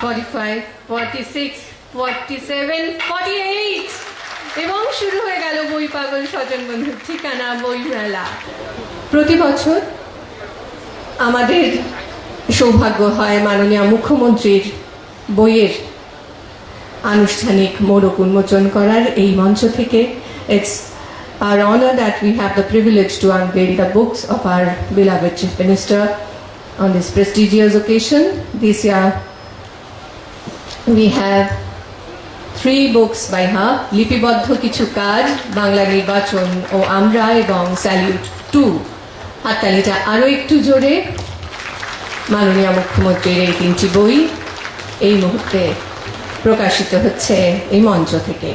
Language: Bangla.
45, 46, 47, 48 এবং শুরু হয়ে গেল বই পাগল ঠিকানা বই মেলা প্রতি আমাদের সৌভাগ্য হয় মাননীয় মুখ্যমন্ত্রীর বইয়ের আনুষ্ঠানিক মোড়ক উন্মোচন করার এই মঞ্চ থেকে। It's our honour that we have the privilege to unveil the books of our beloved chief minister on this prestigious occasion this year we have three books by her, লিপিবদ্ধ কিছু কাজ বাংলা নির্বাচন ও আমরা এবং স্যালিউট টু। হাততালিটা আরও একটু জোরে। মাননীয় মুখ্যমন্ত্রীর এই তিনটি বই এই মুহূর্তে প্রকাশিত হচ্ছে এই মঞ্চ থেকে।